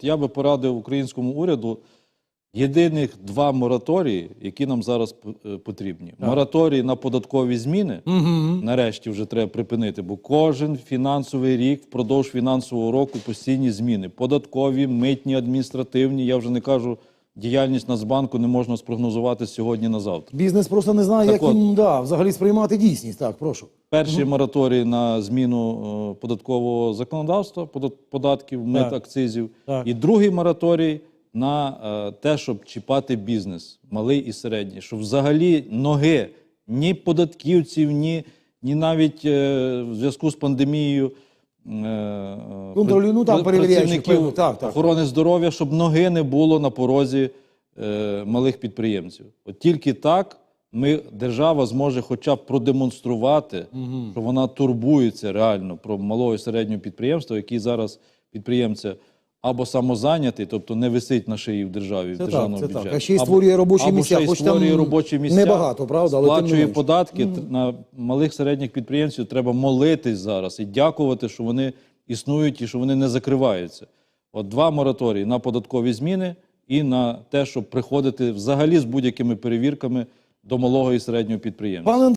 От я би порадив українському уряду єдиних два мораторії, які нам зараз потрібні: потрібні. Мораторій на податкові зміни. Нарешті вже треба припинити, бо кожен фінансовий рік впродовж фінансового року постійні зміни. Податкові, митні, адміністративні. Я вже не кажу, діяльність Нацбанку не можна спрогнозувати з сьогодні на завтра. Бізнес просто не знає, Так як от. їм да, взагалі сприймати дійсність. Так, прошу. Перший мораторій на зміну е, податкового законодавства, податків, мит, Так. акцизів. Так. І другий мораторій на е, те, щоб чіпати бізнес, малий і середній, щоб взагалі ноги ні податківців, ні, ні навіть е, в зв'язку з пандемією. е, Контролю- ну, там, перевіряючих, працівників так, так. охорони здоров'я, щоб ноги не було на порозі е, малих підприємців. От тільки так ми, держава зможе хоча б продемонструвати, що вона турбується реально про малого і середнього підприємства, який зараз підприємця або самозайнятий, тобто не висить на шиї в державі, в Це державному так, це так. А ще й Або- створює робочі або місця, ще й хоч там створює робочі місця, небагато, правда, але тим не сплачує менш. податки Т- на малих середніх підприємців. Треба молитись зараз і дякувати, що вони існують і що вони не закриваються. От два мораторії на податкові зміни і на те, щоб приходити взагалі з будь-якими перевірками до малого і середнього підприємства.